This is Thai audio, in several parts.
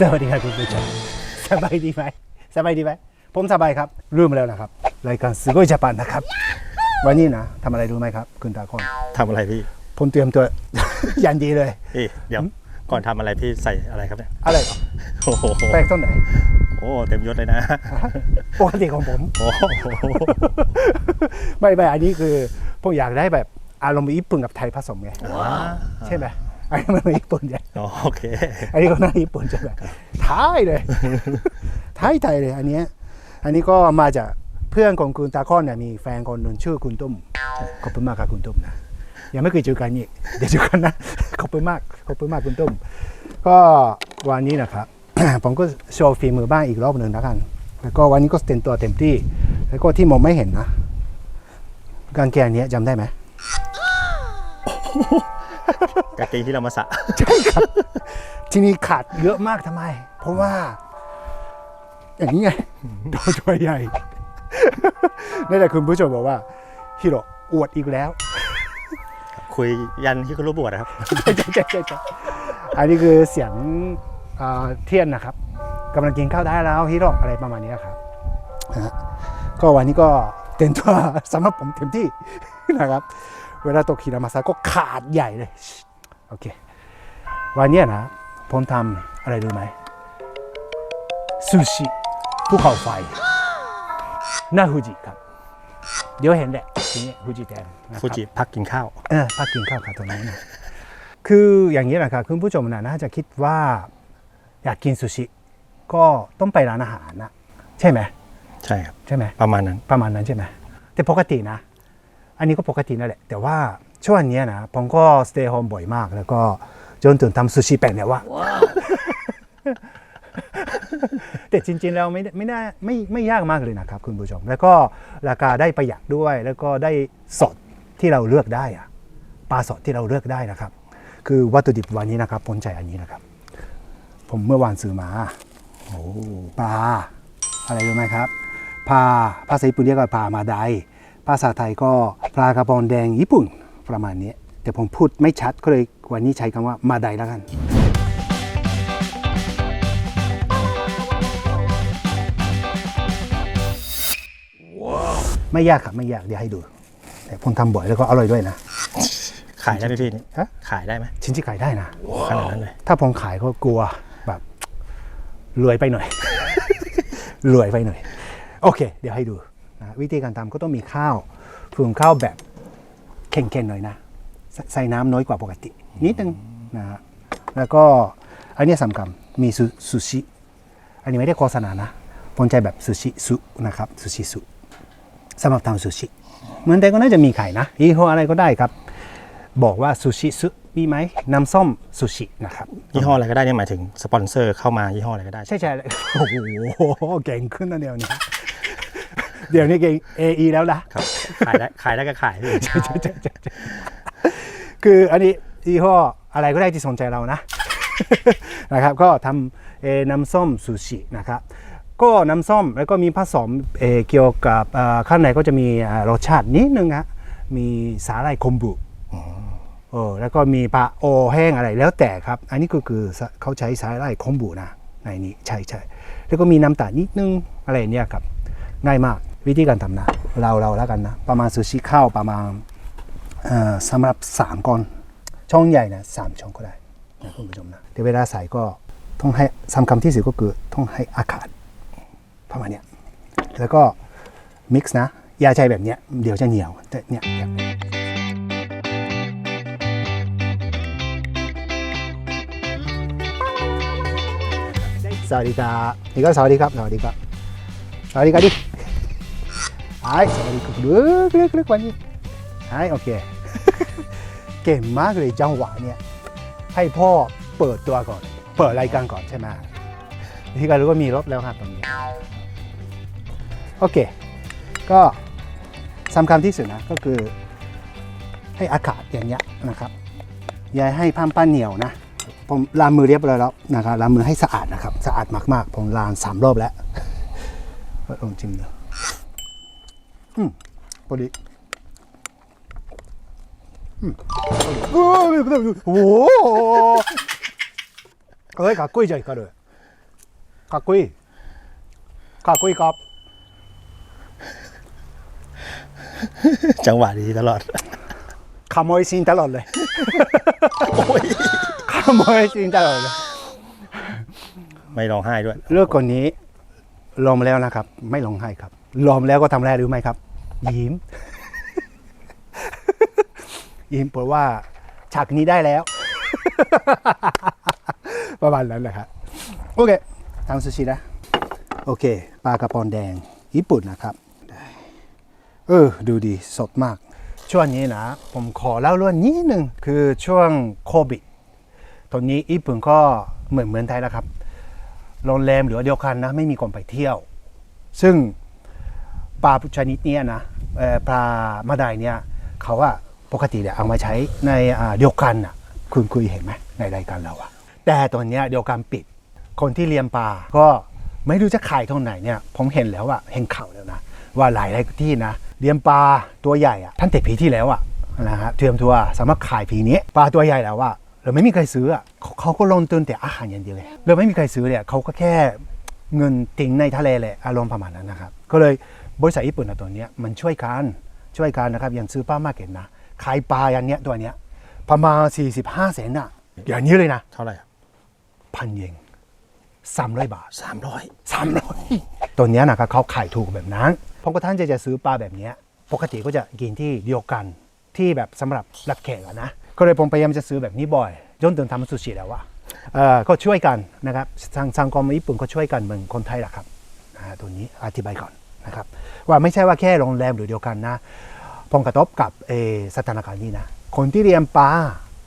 สวัสดีครับคุณผู้ชมสบายดีไหมสบายดีไหมผมสบายครับลืมแล้วนะครับรายการสโกยญี่ปุ่นนะครับ วันนี้นะทำอะไรรู้ไหมครับ คุณตาคอนทำอะไรพี่ผมเตรียมตัวยันดีเลย พี่เดี๋ยวก่อนทำอะไรพี่ใส่อะไรครับเนี่ยอะไรเรอโแปลกต้นไหนโอ้เต็มยศเลยนะปกติของผม โอ้ไม่ไม่อันนี้คือผมอยากได้แบบอารมณ์อิปปุ่นกับไทยผสมไงใช่ไหม อันนี้มันญี่ปุ่นไงโอเค อันนี้ก็น่าญี่ปุ่นใช่ไหมท้ายเลยท้ายไทยเลยอันเนี้ยอันนี้ก็มาจากเพื่อนของคุณตาคอนเนี่ยมีแฟนคนหนึ่งชื่อคุณตุ้มขอบคุณมากครับคุณตุ้มนะยังไม่เคยเจอกันนี่เดี๋ยวเจอกันนะขอบคุณมากขอบคุณมากคุณตุ้มก็วันนี้นะครับผมก็โชว์ฝีมือบ้างอีกรอบหนึ่งแล้วกัน แล้วก็วันนี้ก็เต็มตัวเต็มที่ แล้วก็ที่มองไม่เห็นนะกางเกงอันเนี้ยจำได้ไหม กางเกงที่เรามาสระใช่ครับ ทีนี้ขาดเยอะมากทำไม เพราะว่า อย่างนี้ไงตัวตัวใหญ่นั่นแหละคุณผู้ชมบอกว่าฮิโรอวดอีกแล้ว คุยยันที่เขารู้บวชนะครับใช่ใช่ใช่ใช่ใช่อันนี้คือเสียงเอ่อเทียนนะครับกำลังกินข้าวได้แล้วฮิโรอะไรประมาณนี้ครับนะฮะก็วันนี้ก็เต็มตัวสำหรับผมเต็มที่นะครับ เวลาตกขีรามาซาก็ขาดใหญ่เลย โอเค วันเนี้ยนะผมทำอะไรรู้ไหมซูชิภูเขาไฟหน้าฟูจิครับ เดี๋ยวเห็นแหละทีนี้ฟูจิแดงนะครับฟูจิพักกินข้าวเออพักกินข้าวค่ะตรงนี้นะคืออย่างนี้แหละครับคุณผู้ชมนะน่าจะคิดว่าอยากกินซูชิก็ต้องไปร้านอาหารนะใช่ไหมใช่ครับใช่ไหมประมาณนั้นประมาณนั้นใช่ไหมแต่ปกตินะ อันนี้ก็ปกตินั่นแหละ แต่ว่าช่วงเนี้ยนะผมก็สเตย์โฮมบ่อยมาก แล้วก็จนถึงทำซูชิแปลกเนี่ยว่า แต่จริงๆ แล้วไม่ได้ไม่ได้ไม่ไม่ยากมากเลยนะครับ คุณผู้ชม แล้วก็ราคาได้ประหยัดด้วย แล้วก็ได้สดที่เราเลือกได้อะปลาสดที่เราเลือกได้นะครับ คือวัตถุดิบวันนี้นะครับผมใช้อันนี้นะครับ ผมเมื่อวานซื้อมาโอ้ปลาอะไรรู้ไหมครับปลาภาษาญี่ปุ่นเรียกว่าปลามาได ภาษาไทยก็ปลากระพงแดงญี่ปุ่นประมาณนี้ แต่ผมพูดไม่ชัดก็เลยวันนี้ใช้คำว่ามาไดแล้วกันไม่ยากครับไม่ยากเดี๋ยวให้ดู แต่ผมทำบ่อยแล้วก็อร่อยด้วยนะ ขายได้ไหมพี่นี่ฮะ ขายได้ไหมชิ้นที่ขายได้นะ ขนาดนั้นเลย ถ้าผมขายก็กลัวแบบรวยไปหน่อย รวยไปหน่อย โอเค เดี๋ยวให้ดู นะวิธีการทำก็ต้องมีข้าวฝึงข้าวแบบเข่งๆหน่อยนะใส่ใส่น้ำน้อยกว่าปกติ นิดนึงนะฮะแล้วก็อันนี้สำคัญมีซูซูชิ อันนี้ไม่ได้โฆษณานะผมใจแบบซูชิสุนะครับซูชิสุสำหรับทำซูชิเหมือนแต่ก็น่าจะมีขายนะยี่ห้ออะไรก็ได้ครับ บอกว่าซูชิสุมีไหมน้ำส้มซูชินะครับยี่ห้ออะไรก็ได้เนี่ยหมายถึงสปอนเซอร์เข้ามายี่ห้ออะไรก็ได้ ใช่ใช่โอ้โหเก่งขึ้นนะเดี๋ยวนี้ เดี๋ยวนี้เก่ง AE แล้วนะครับขายได้ขายได้ก็ขายพี่ใช่ใช่ใช่ใช่ใช่คืออันนี้ยี่ห้ออะไรก็ได้ที่สนใจเรานะ นะครับ ก็ทำเอ่อน้ำส้มซูชินะครับก็น้ำส้มแล้วก็มีผสมเอ่อเกี่ยวกับเอ่อข้างในก็จะมีอ่ารสชาตินิดนึงฮะมีสาหร่ายคอมบุเออแล้วก็มีปลาโอแห้งอะไรแล้วแต่ครับ อันนี้ก็คือเขาใช้สาหร่ายคอมบุนะในนี้ใช่ใช่แล้วก็มีน้ำตาลนิดนึงอะไรอย่างเนี่ยครับง่ายมาก วิธีการทำนะ เราเราแล้วกันนะ ประมาณซูชิข้าวประมาณสำหรับสามก้อน ช่องใหญ่นะสามช่องก็ได้นะคุณผู้ชมนะแต่เวลาใส่ก็ต้องให้สำคัญที่สุดก็คือต้องให้อากาศประมาณเนี้ยแล้วก็มิกซ์นะยาใช้แบบเนี้ยเดี๋ยวจะเหนียวแต่เนี่ยเนี่ยสวัสดีครับนี่ก็สวัสดีครับสวัสดีครับสวัสดีครับดิ はいสวัสดีครับลึกลึกลึกวันนี้はいโอเค เก่งมากเลยจังหวะเนี่ย ให้พ่อเปิดตัวก่อน เปิดรายการก่อนใช่ไหมที่ก็รู้ว่ามีรถแล้วครับตรงนี้ โอเค ก็สำคัญที่สุดนะ ก็คือ ให้อากาศอย่างเงี้ยนะครับ อย่าให้พันปั้นเหนียวนะ ผมล้างมือเรียบร้อยแล้วนะครับล้างมือให้สะอาดนะครับ สะอาดมากๆ ผมล้างสามรอบแล้ว ลองจิ้มดู อืมพอดีอืมโอ้โหเฮ้ยかっこいいじゃん光る かっこいいかっこいいครับ จังหวะดีตลอด ขโมยซีนตลอดเลยขโมยซีนตลอดเลย ไม่ร้องไห้ด้วย เลือกคนนี้ลมแล้วนะครับ ไม่ร้องไห้ครับลมแล้วก็ทำอะไรรู้ไหมครับ ยิ้ม ยิ้มเพราะว่าฉากนี้ได้แล้ว ประมาณนั้นแหละครับโอเคทำซูชินะ โอเคปลากระพงแดงญี่ปุ่นนะครับเออดูดีสดมาก ช่วงนี้นะ ผมขอเล่าเรื่องนิดหนึ่งคือช่วงโควิดตอนนี้ญี่ปุ่นก็เหมือนเหมือนไทยแล้วครับโรงแรมหรือว่าเดียวกันนะ ไม่มีคนไปเที่ยว ซึ่ง ปลาชนิดนี้นะปลามาไดเนี่ยเขาอะปกติเนี่ยเอามาใช้ในเดียวกันอะคุณคุยเห็นไหมในรายการเราอะแต่ตอนเนี้ยเดียวกันปิด คนที่เลี้ยงปลาก็ไม่รู้จะขายเท่าไหนเนี่ยผมเห็นแล้วอะเห็นข่าวแล้วนะว่าหลายๆที่นะเลี้ยงปลาตัวใหญ่อะท่านแต่ปีที่แล้วอะนะฮะเตรียมตัวสามารถขายปีนี้ปลาตัวใหญ่แล้วอะเราไม่มีใครซื้ออะเขาเขาก็ลงทุนแต่อาหารอย่างเดียวเลยเราไม่มีใครซื้อเนี่ยเขาก็แค่เงินทิ้งในทะเลเลยอารมณ์ประมาณนั้นนะครับ ก็เลย บริษัทญี่ปุ่นนะตัวเนี้ยมันช่วยกันช่วยกันนะครับอย่างซื้อปลามาร์เก็ตนะขายปลาอย่างเนี้ยตัวเนี้ยประมาณ 45เซนต์อะอย่างนี้เลยนะเท่าไหร่ครับพันเยนสามร้อยบาทสามร้อยสามร้อยตัวเนี้ยนะครับเขาขายถูกแบบนั้นเพราะว่าท่านจะจะซื้อปลาแบบเนี้ยปกติก็จะกินที่เดียวกันที่แบบสำหรับรับแขกอะนะ ก็เลยผมพยายามจะซื้อแบบนี้บ่อยจนถึงทำซูชิแล้วอะเอ่อก็ช่วยกันนะครับทางสังคมญี่ปุ่นก็ช่วยกันเหมือนคนไทยแหละครับอ่าตัวนี้อธิบายก่อน นะครับว่าไม่ใช่ว่าแค่โรงแรมหรือเดียวกันนะผลกระทบกับเออสถานการณ์นี้นะคนที่เรียนปลา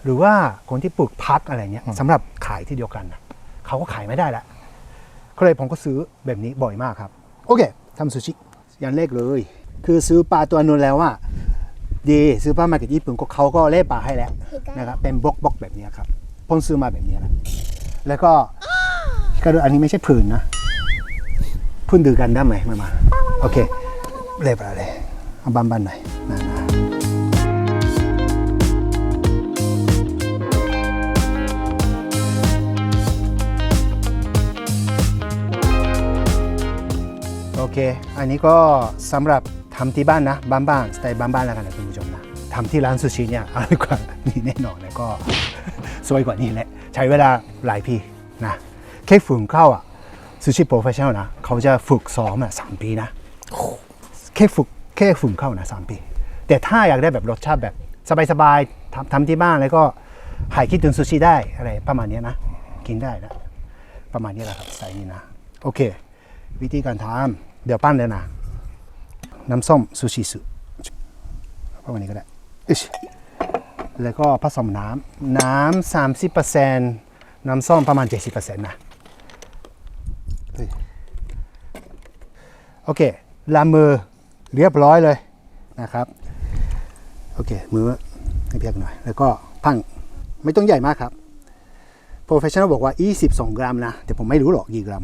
หรือว่าคนที่ปลูกพักอะไรเงี้ยสำหรับขายที่เดียวกันนะเขาก็ขายไม่ได้แล้วก็เลยผมก็ซื้อแบบนี้บ่อยมากครับ โอเคทำซูชิอย่างแรกเลย คือซื้อปลาตัวนู้นแล้วว่าดีซื้อปลามาจากญี่ปุ่นก็เขาก็เล่ปลาให้แล้วนะครับเป็นบล็อกบล็อกแบบนี้ครับผมซื้อมาแบบนี้แหละแล้วก็ก็อันนี้ไม่ใช่ผื่นนะพุ่นดือกันได้ไหมมามา โอเคเล่ปลาเลยเอาบันๆหน่อยนะโอเค อันนี้ก็สำหรับทำที่บ้านนะ บ้านๆสไตล์บ้านๆแล้วกันนะคุณผู้ชมนะทำที่ร้านซูชิเนี่ยอร่อยกว่านี้แน่นอนแล้วก็สวยกว่านี้แหละ ใช้เวลาหลายปีนะแค่ฝึกเข้าอะซูชิโปรเฟชชั่นอลนะ เขาจะฝึกซ้อมอะสามปีนะ ค่ฝึกแค่ฝึกเข้านะสามปี แต่ถ้าอยากได้แบบรสชาติแบบสบายๆทำทำที่บ้านแล้วก็หายคิดถึงซูชิได้อะไรประมาณนี้นะ กินได้นะประมาณนี้แหละครับใส่นี่นะ โอเค วิธีการทำเดี๋ยวปั้นเลยนะ น้ำส้มซูชิสึประมาณนี้ก็ได้อิชแล้วก็ผสมน้ำน้ำสามสิบเปอร์เซ็นต์น้ำส้มประมาณเจ็ดสิบเปอร์เซ็นต์นะโอเคลามือ เรียบร้อยเลยนะครับ โอเค มือให้เพียกหน่อย แล้วก็พังไม่ต้องใหญ่มากครับ โปรเฟชชั่นอลบอกว่า 22 กรัมนะ แต่ผมไม่รู้หรอกกี่กรัม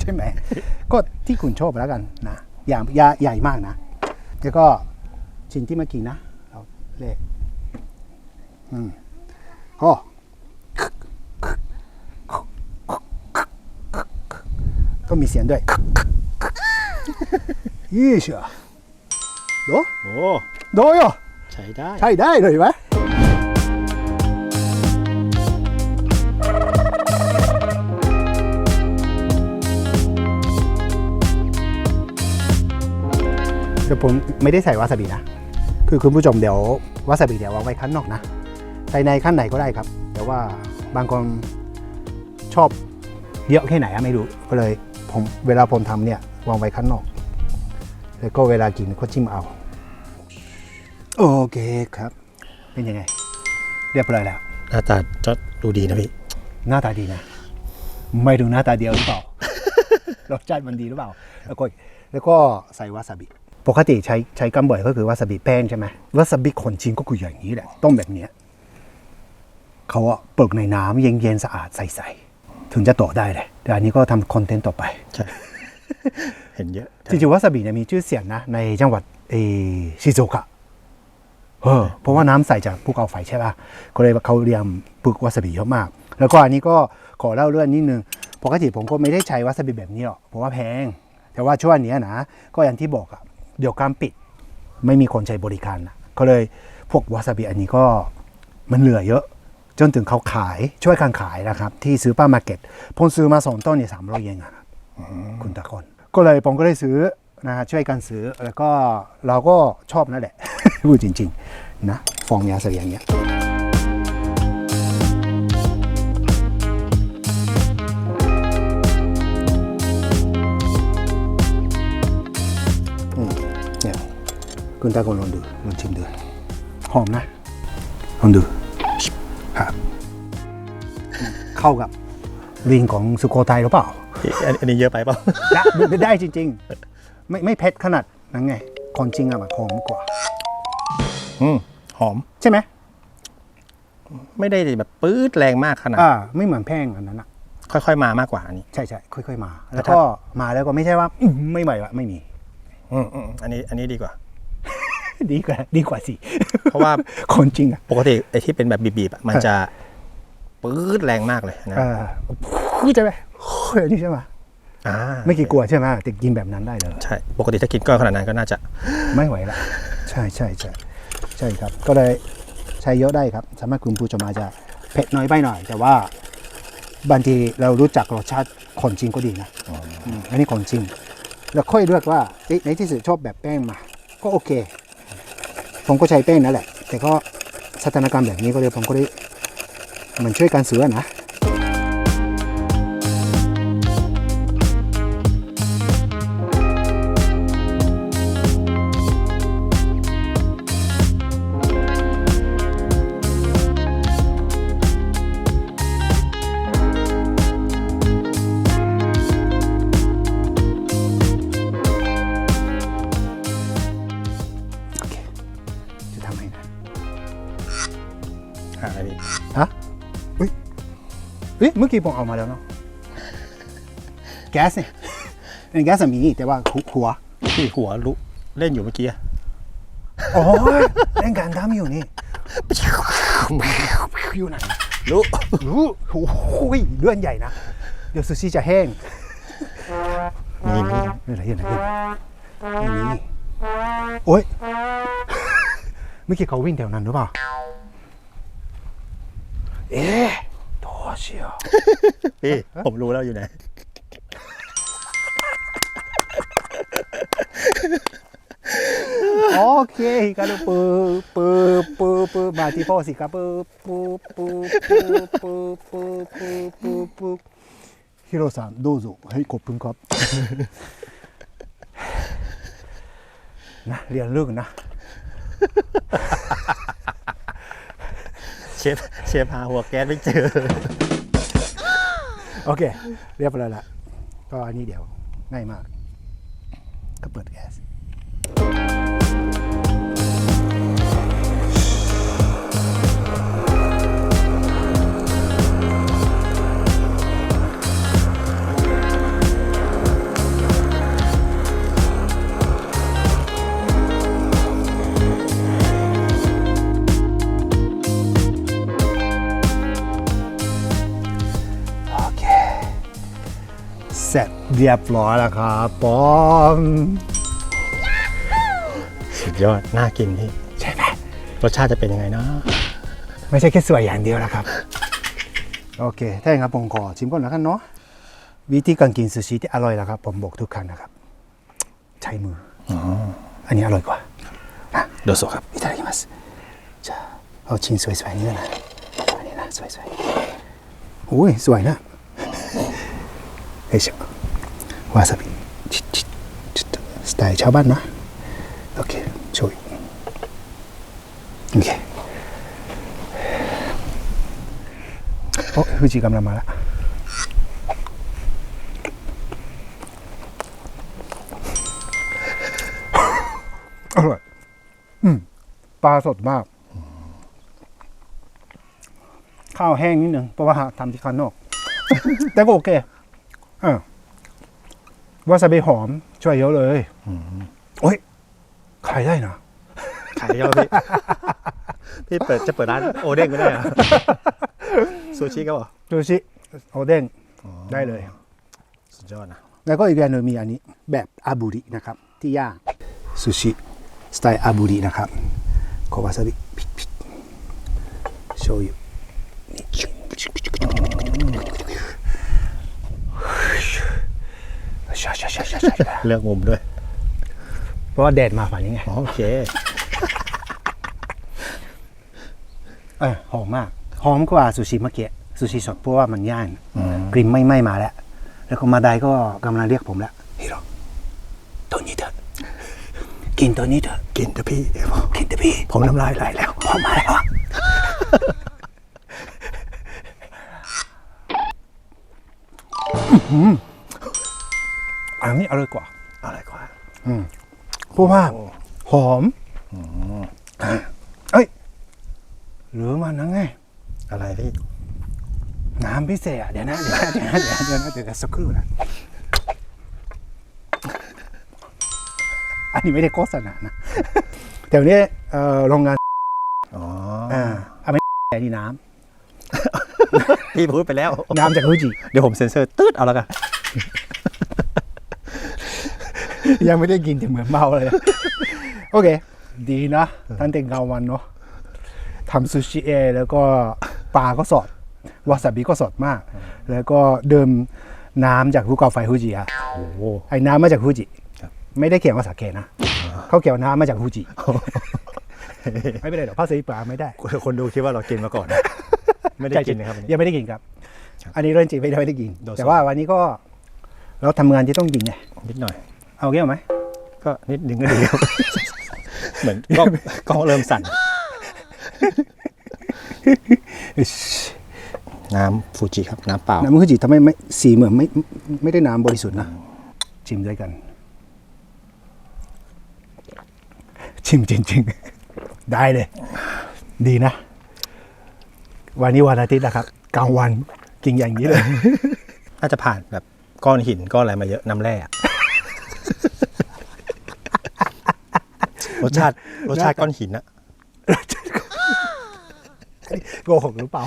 ใช่ไหม ก็ที่คุณชอบแล้วกันนะอย่าอย่าใหญ่มากนะ แล้วก็ชิ้นที่เมื่อกี้นะ เราเละอืมโอ้ต้องมีเสียงด้วย ยี่เชียโดโอ้โดยอะใช้ได้ ใช่ได้เลยไหมเดี๋ยวผมไม่ได้ใส่วาซาบินะ คือคุณผู้ชมเดี๋ยววาซาบิเดี๋ยววางไว้ข้างนอกนะ ใส่ในข้างในก็ได้ครับ แต่ว่าบางคนชอบเยอะแค่ไหนอะไม่รู้ ก็เลยผมเวลาผมทำเนี่ยวางไว้ข้างนอก แล้วก็เวลากินก็จิ้มเอา โอเคครับ เป็นยังไง เรียบร้อยแล้ว หน้าตาจะดูดีนะพี่ หน้าตาดีนะ ไม่ดูหน้าตาเดียวหรือเปล่า รสชาติมันดีหรือเปล่า แล้วก็แล้วก็ใส่วาซาบิ ปกติใช้ใช้กันบ่อยก็คือวาซาบิแป้งใช่ไหมวาซาบิคนจีนก็คืออย่างนี้แหละ ต้มแบบเนี้ยเขาอะเปิกในน้ำเย็นๆสะอาดใสๆถึงจะโตได้เลยแต่อันนี้ก็ทำคอนเทนต์ต่อไป ใช่ เห็นเยอะจริงๆวาซาบิเนี่ยมีชื่อเสียงนะ ในจังหวัดเออชิโซกะเออเพราะว่าน้ำใสจากภูเขาไฟใช่ป่ะก็เลยเขาเรียมปลูกวาซาบิเยอะมาก แล้วก็อันนี้ก็ขอเล่าเรื่องนิดนึงผปกติผมก็ไม่ได้ใช้วาซาบิแบบนี้หรอกเพราะว่าแพง แต่ว่าช่วงเนี้ยนะ ก็อย่างที่บอกอะเดี๋ยวการปิด ไม่มีคนใช้บริการนะก็เลยพวกวาซาบิอันนี้ก็มันเหลือเยอะ จนถึงเขาขายช่วยกันขายนะครับ ที่ซื้อป้ามาร์เก็ตผมซื้อมาสองต้นเนี่ยสามร้อยเยนอะ คุณตะคนก็เลยผมก็เลยซื้อนะฮะช่วยกันซื้อแล้วก็เราก็ชอบนั่นแหละ พูดจริง ๆ นะ ฟองยาเสียอย่างเงี้ยอืมเนี่ยคุณตาคนลองดูลองชิมดูหอมนะลองดูครับเข้ากับวิงของสุโขทัยหรือเปล่า อันอันนี้เยอะไปเปล่า ได้ได้จริง ๆ ไม่ไม่เผ็ดขนาดนั้นไงคนจริงอะแบบหอมกว่า อืมหอม ใช่ไหมไม่ได้แบบปื๊ดแรงมากขนาด อ่าไม่เหมือนแพงอันนั้นอะค่อยๆมามากกว่าอันนี้ ใช่ใช่ค่อยๆมา แล้แล้ววถ้าก็มาแล้วก็ไม่ใช่ว่าอื้อไม่ไหวละไม่มี อืมอืมอันนี้อันนี้ดีกว่า ดีกว่าดีกว่าสิ เพราะว่า คนจริงอะปกติไอ้ที่เป็นแบบบีบๆอะมันจะปื๊ดแรงมากเลยนะเออพูดใช่ไหม โอ้ยอันนี่ใช่ไหมอ่าไม่กี่กลัวใช่ไหมแต่กินแบบนั้นได้เลยใช่ ปกติถ้ากินก้อนขนาดนั้นก็น่าจะ ไม่ไหวละใช่ใช่ใช่ใช่ครับ ก็เลยใช้เยอะได้ครับ สามารถคุณผู้ชมอาจจะเผ็ดน้อยไปหน่อย แต่ว่าบางทีเรารู้จักรสชาติคนจริงก็ดีนะมอันนี้คนจริง แล้วค่อยเลือกว่าเอ๊ะในที่สุดชอบแบบแป้งมา ก็โอเค ผมก็ใช้แป้งนั่นแหละ แต่ก็สถานการณ์แบบนี้ก็เลยผมก็ได้มันช่วยกันซื้อนะ มื่อกี้ผมเอามาแล้วเนาะแก๊สเนี่ยเป็นแก๊สอะมีแต่ว่าหัวที่หัวลุเล่นอยู่เมื่อกี้อะโอ้ยเล่นการทำอยู่นี่อยู่ไหนรู้รู้โอ้ยเลื่อนใหญ่นะ เดี๋ยวซูชิจะแห้งมีมีไม่อะไรเห็นอะไรไม่มีโอ้ยเมื่อกี้เขาวิ่งแถวนั้นหรือเปล่า เอ๊ะ ชียลพี่ ผมรู้แล้วอยู่ไหน โอเคฮิการุปืปืปืปืมาที่พ่อสิครับปืปืปืปืปืปืปืปฮิโร่ซานดูロさให้ぞはいコップครับนะเรียนเรื่องนะ เชฟเชฟหาหัวแก๊สไม่เจอ โอเค เรียบร้อยละก็อันนี้เดี๋ยวง่ายมาก ก็เปิดแอร์ เสร็จเรียบร้อยแล้วครับปอม สุดยอด น่ากินพี่ ใช่ไหม รสชาติจะเป็นยังไงนะ ไม่ใช่แค่สวยอย่างเดียวนะครับ โอเค ถ้าอย่างนั้นผมขอชิมก่อนแล้วกันเนาะวิธีการกินซูชิที่อร่อยแล้วครับ ผมบอกทุกครั้งนะครับ ใช้มือออันนี้อร่อยกว่า โดโซครับ いただきますじゃあเอาชิ้นสวยๆนี่นะอันนี้นะสวยๆอุ้ยสวยนะよいしょわさび วาซาบิชิชิชิสไตล์ชาวบ้านนะโอเคโชยโอเคโอ้ฟูจิกำลังมาละอร่อยอืมปลาสดมาก ข้าวแห้งนิดนึงเพราะว่าทำที่ข้างนอก แต่ก็โอเคอ่า วาซาบิหอมช่วยเยอะเลยโอ้ยขายได้นะขายเยอะพี่ พี่เปิดจะเปิดร้านโอเด้งไม่ได้เหรอซูชิก็บอกดูชิโอเด้งได้เลย สุดยอดนะ แล้วก็อีกอย่างหนึ่งมีอันนี้แบบอาบุรินะครับ ที่ย่างซูชิสไตล์อาบุรินะครับโควาซาบิพริกพริกโชยุชาชาชาชาชา เลือกมุมด้วย เพราะว่าแดดมาฝ่ายนี้ไงอ๋อโอเคเออหอมมากหอมกว่าซูชิเมื่อกี้ซูชิสดเพราะว่ามันย่างกลิ่นไม่ไหม้มาแล้ว แล้วก็มาไดก็กำลังเรียกผมแล้วฮิโร่ตัวนี้เถอะกินตัวนี้เถอะกินเถอะพี่กินเถอะพี่ ผมน้ำลายไหลแล้วพอมาแล้วอะ อื้อหืออันนี้อร่อยกว่าอะไรกว่าเพราะว่าหอมเอ้ยหรือมันนะไง อะไรพี่ น้ำพิเศษอะเดี๋ยวนะเดี๋ยวนะเดี๋ยวนะเดี๋ยวนะเดี๋ยวนะสักครู่นะ อันนี้ไม่ได้โฆษณานะแถวนี้เอ่อโรงงานอ๋ออ่าเอาไม่แต่นี่น้พี่พูดไปแล้วำน้ำจากฟูจิ เดี๋ยวผมเซ็นเซอร์ตืดเอาแล้วกัน ยังไม่ได้กินแต่เหมือนเมาเลย โอเค ดีนะตั้งแต่เงาวันเนาะทำซูชิเองแล้วก็ปลาก็สดวาซาบิก็สดมาก แล้วก็เดิมน้ำจากภูเขาไฟฟูจิอะโอ้โหไอ้น้ำมาจากฟูจิครับไม่ได้เขียนว่าสาเกนะเขาเขียนว่าน้ำมาจากฟูจิไม่เป็นไรหรอกภาษาญี่ปุ่นไม่ได้ คนดูคิดว่าเรากินมาก่อน ไม่ได้กินนะครับวันนี้ยังไม่ได้กินครับครับ อันนี้เรื่องจริงไม่ได้ไม่ได้กินโดนแต่ว่าวันนี้ก็เราทำงานที่ต้องกินไงนิดหน่อย เอาแก้วไหม ก็นิดนึงก็ดีครับเหมือนกล้องกล้องเริ่มสั่น น้ำฟูจิครับ น้ำเปล่า น้ำมันคือจิทำไมไม่สีเหมือนไม่ไม่ได้น้ำบริสุทธิ์นะ ชิมด้วยกัน ชิมจริง ๆ ได้เลย ดีนะ วันนี้วันอาทิตย์นะครับ กลางวันกินอย่างนี้เลย น่าจะผ่านแบบก้อนหินก้อนอะไรมาเยอะน้ำแร่อะ รสชาติรสชาติก้อนหินอะโกหกหรือเปล่า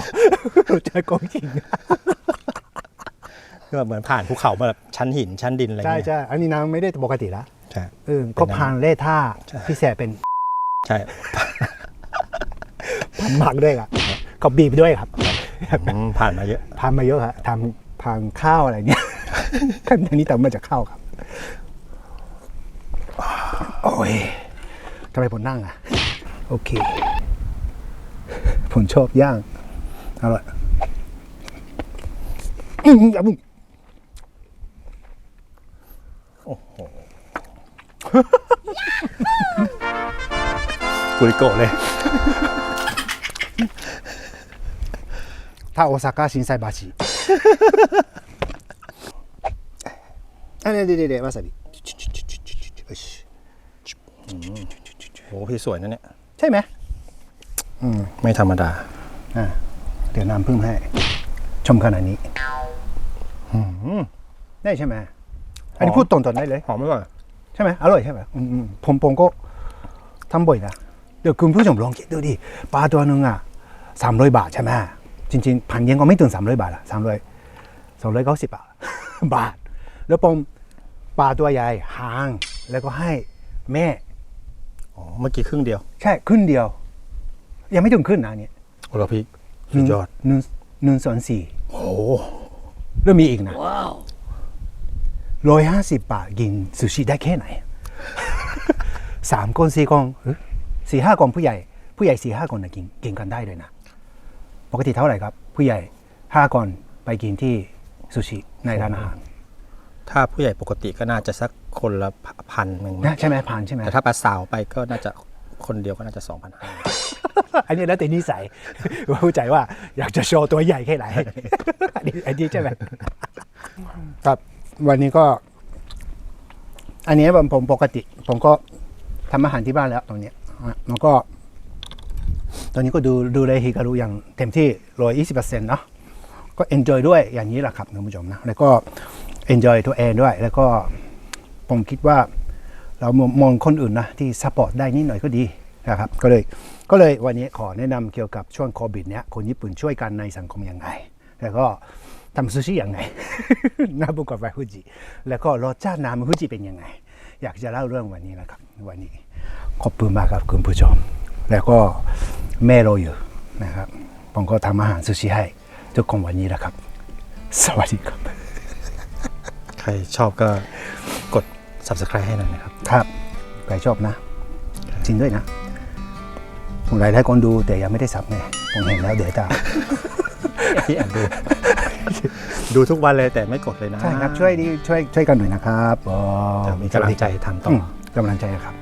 เจอโกงจริงคือแบบเหมือนผ่านภูเขามาแบบชั้นหินชั้นดินอะไรใช่เงี้ยใช่อันนี้น้ำไม่ได้ปกติแล้วใช่ เออก็ผ่านเล่ท่าใช่พิเศษเป็นใช่ พันหมักด้วยครับก็บีบด้วยครับ อืมผ่านมาเยอะทำมาเยอะครับทำพังข้าวอะไรเนี่ยขั้นอันนี้ทำมาจากข้าวครับ โอ้ย ทำไมผมนั่งอะ โอเค ผมชอบย่าง อร่อยอื้อหืออย่ามึงกุริโกะเลย ถ้าโอซาก้าชินไซบาชิอันนี้เด็ดๆวาซาบิ โอ้พี่สวยนะเนี่ย ใช่ไหมไม่ธรรมดา อ่าเดี๋ยวน้ำเพิ่มให้ ชมขนาดนี้ได้ใช่ไหมอันนี้พูดตรงๆได้เลย หอมไหมก่อนใช่ไหมอร่อยใช่ไหมอืมๆผมผมก็ทำบ่อยนะเดี๋ยวคุณผู้ชมลองคิดดูดิปลาตัวหนึ่งอะสามร้อยบาทใช่ไหมจริงๆพันเยนก็ไม่ถึงสามร้อยบาทละสามร้อยสองร้อยเก้าสิบบาท บาท แล้วผมปลาตัวใหญ่หาง แล้วก็ให้แม่ อ๋อเมื่อกี้ครึ่งเดียวใช่ขึ้นเดียว ยังไม่ถึงขึ้นนะอันเนี่ยโอ้โหพี่สุดยอดหนึ่งหนึ่งส่วนสี่โอ้แล้วมีอีกนะร้อยห้าสิบบาทกินซูชิได้แค่ไหน สามคนสี่คนเอ้ยสี่ห้าคนผู้ใหญ่ ผู้ใหญ่สี่ห้าคนนะกินกินกันได้เลยนะ ปกติเท่าไหร่ครับ ผู้ใหญ่ห้าคนไปกินที่ซูชิในร้านอาหาร ถ้าผู้ใหญ่ปกติก็น่าจะสักคนละพันหนึ่งนะใช่ไหมผ่านใช่ไหมแต่ถ้าปลาสาวไปก็น่าจะคนเดียวก็น่าจะสองพันห้าอันนี้แล้วแต่นิสัยว่าเข้าใจว่าอยากจะโชว์ตัวใหญ่แค่ไหน อันนี้อันนี้ใช่ไหมครับ วันนี้ก็ อันนี้ผมผมปกติ ผมก็ทำอาหารที่บ้านแล้วตรงเนี้ยอะแล้วก็ ตอนนี้ก็ดูดูแลฮิการุอย่างเต็มที่ร้อยยี่สิบเปอร์เซ็นต์เนาะก็เอนจอยด้วยอย่างนี้แหละครับท่านผู้ชมนะ แล้วก็ เอนจอยตัวเองด้วย แล้วก็ผมคิดว่าเรามองคนอื่นนะที่ซัพพอร์ตได้นิดหน่อยก็ดีนะครับก็เลยก็เลยวันนี้ขอแนะนำเกี่ยวกับช่วงโควิดเนี้ยคนญี่ปุ่นช่วยกันในสังคมยังไง แล้วก็ทำซูชิยังไงนาบุกะไฟฟูจิแล้วก็รสชาติน้ำฟูจิเป็นยังไง อยากจะเล่าเรื่องวันนี้นะครับ วันนี้ขอบคุณมากครับคุณผู้ชม แล้วก็แม่เราอยู่นะครับผมก็ทำอาหารซูชิให้ทุกคนวันนี้นะครับ สวัสดีครับ ใครชอบก็กด subscribe ให้หน่อยนะครับ ครับใครชอบนะ จริงด้วยนะผมหลายท่านคนดูแต่ยังไม่ได้สับไงผมเห็นแล้วเดี๋ยวจะพี่แอบดูดูทุกวันเลยแต่ไม่กดเลยนะ ใช่ครับ ช่วยดีช่วยช่วยกันหน่อยนะครับอ๋อจะมีกำลังใจทำต่ออือมกำลังใจครับ